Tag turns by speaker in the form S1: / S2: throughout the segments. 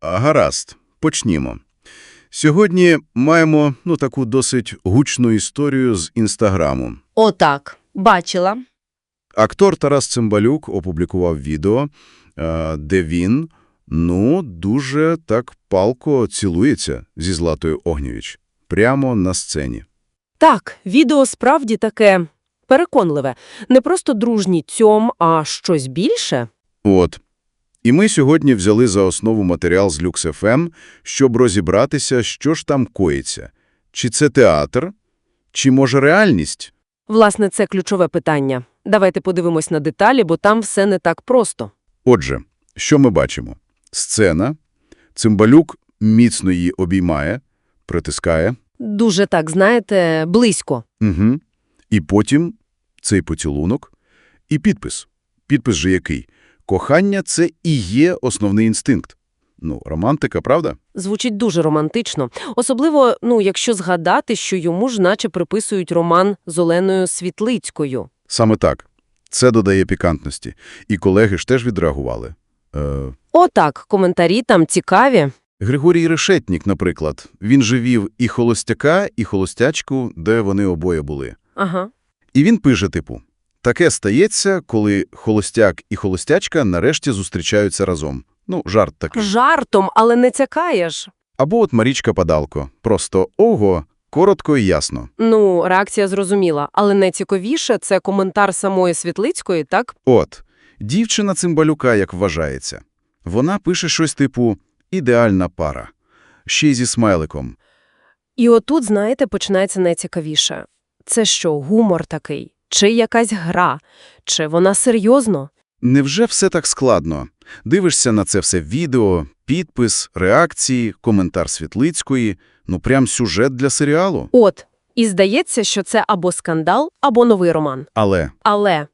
S1: А, Гаразд, почнімо. Сьогодні маємо ну, таку досить гучну історію з Інстаграму.
S2: Отак. Бачила.
S1: Актор Тарас Цимбалюк опублікував відео, е, де він, ну, дуже так палко цілується зі Златою Огнєвіч. Прямо на сцені.
S3: Так, відео справді таке переконливе. Не просто дружній цьом, а щось більше.
S1: От. І ми сьогодні взяли за основу матеріал з LuxFM, щоб розібратися, що ж там коїться. Чи це театр, чи, може, реальність?
S3: Власне, це ключове питання. Давайте подивимось на деталі, бо там все не так просто.
S1: Отже, що ми бачимо? Сцена. Цимбалюк міцно її обіймає, притискає.
S3: Дуже так, знаєте, близько.
S1: Угу. І потім цей поцілунок і підпис. Підпис же який? Кохання – це і є основний інстинкт. Ну, романтика, правда?
S3: Звучить дуже романтично. Особливо, ну, якщо згадати, що йому ж наче приписують роман з Оленою Світлицькою.
S1: Саме так. Це додає пікантності. І колеги ж теж відреагували. Е,
S3: Отак, коментарі там цікаві.
S1: Григорій Решетнік, наприклад, він же вів і холостяка, і холостячку, де вони обоє були.
S3: Ага.
S1: І він пише, типу, таке стається, коли холостяк і холостячка нарешті зустрічаються разом. Ну, жарт такий.
S3: Жартом, але не цякаєш.
S1: Або от Марічка Падалко. Просто ого, коротко і ясно.
S3: Ну, реакція зрозуміла, але найцікавіше – це коментар самої Світлицької, так?
S1: От, дівчина Цимбалюка, як вважається. Вона пише щось типу «ідеальна пара». Ще й зі смайликом.
S3: І отут, знаєте, починається найцікавіше. Це що, гумор такий? Чи якась гра? Чи вона серйозно?
S1: Невже все так складно? Дивишся на це все відео, підпис, реакції, коментар Світлицької, ну прям сюжет для серіалу.
S3: От, і здається, що це або скандал, або новий роман.
S1: Але
S3: Але,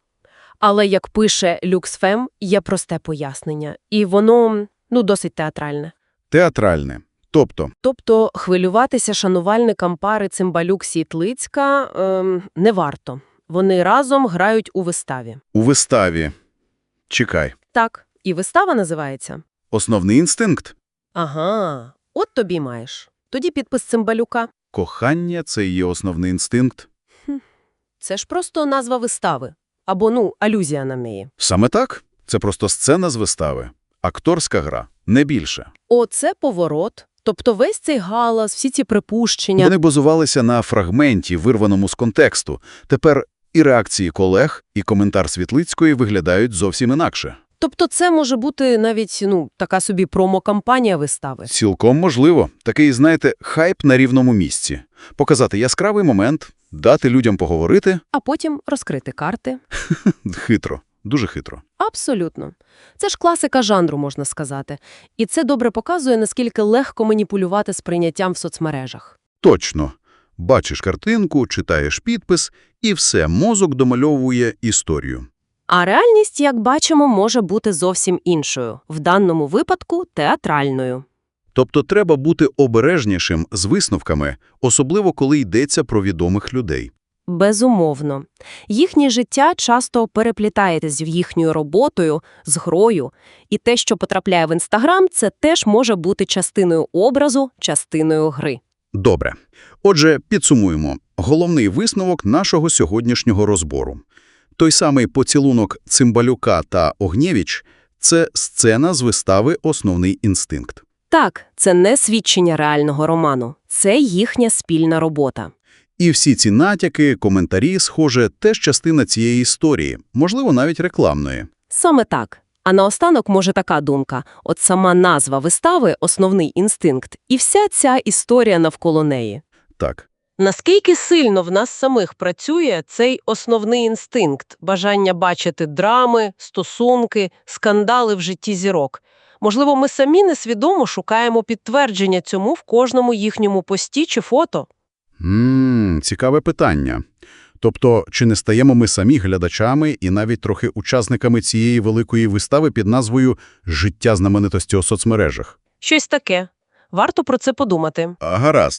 S3: але як пише Люксфем, є просте пояснення. І воно, ну, досить театральне.
S1: театральне. Тобто,
S3: Тобто хвилюватися шанувальникам пари Цимбалюк-Світлицька ем, не варто. Вони разом грають у виставі.
S1: у виставі. Чекай.
S3: Так, і вистава називається.
S1: Основний інстинкт.
S3: Ага, от тобі маєш. Тоді підпис Цимбалюка.
S1: Кохання – це її основний інстинкт.
S3: Це ж просто назва вистави. Або, ну, алюзія на неї.
S1: Саме так. Це просто сцена з вистави. Акторська гра. Не більше.
S3: Оце поворот. Тобто весь цей галас, всі ці припущення.
S1: Вони базувалися на фрагменті, вирваному з контексту. Тепер і реакції колег, і коментар Світлицької виглядають зовсім інакше.
S3: Тобто це може бути навіть, ну, така собі промо-кампанія вистави.
S1: Цілком можливо. Такий, знаєте, хайп на рівному місці. Показати яскравий момент, дати людям поговорити.
S3: А потім розкрити карти.
S1: Хитро. Дуже хитро.
S3: Абсолютно. Це ж класика жанру, можна сказати. І це добре показує, наскільки легко маніпулювати сприйняттям в соцмережах.
S1: Точно. Бачиш картинку, читаєш підпис, і все, мозок домальовує історію.
S3: А реальність, як бачимо, може бути зовсім іншою. В даному випадку – театральною.
S1: Тобто треба бути обережнішим з висновками, особливо коли йдеться про відомих людей.
S3: Безумовно. Їхнє життя часто переплітається з їхньою роботою, з грою. І те, що потрапляє в Інстаграм, це теж може бути частиною образу, частиною гри.
S1: Добре. Отже, підсумуємо. Головний висновок нашого сьогоднішнього розбору. Той самий поцілунок Цимбалюка та Огнєвіч – це сцена з вистави «Основний інстинкт».
S3: Так, це не свідчення реального роману. Це їхня спільна робота.
S1: І всі ці натяки, коментарі, схоже, теж частина цієї історії, можливо, навіть рекламної.
S3: Саме так. А наостанок може така думка. От сама назва вистави – основний інстинкт. І вся ця історія навколо неї.
S1: Так.
S3: Наскільки сильно в нас самих працює цей основний інстинкт – бажання бачити драми, стосунки, скандали в житті зірок? Можливо, ми самі несвідомо шукаємо підтвердження цьому в кожному їхньому пості чи фото?
S1: Ммм, цікаве питання. Тобто, чи не стаємо ми самі глядачами і навіть трохи учасниками цієї великої вистави під назвою «Життя знаменитості у соцмережах»?
S3: Щось таке. Варто про це подумати.
S1: А, гаразд.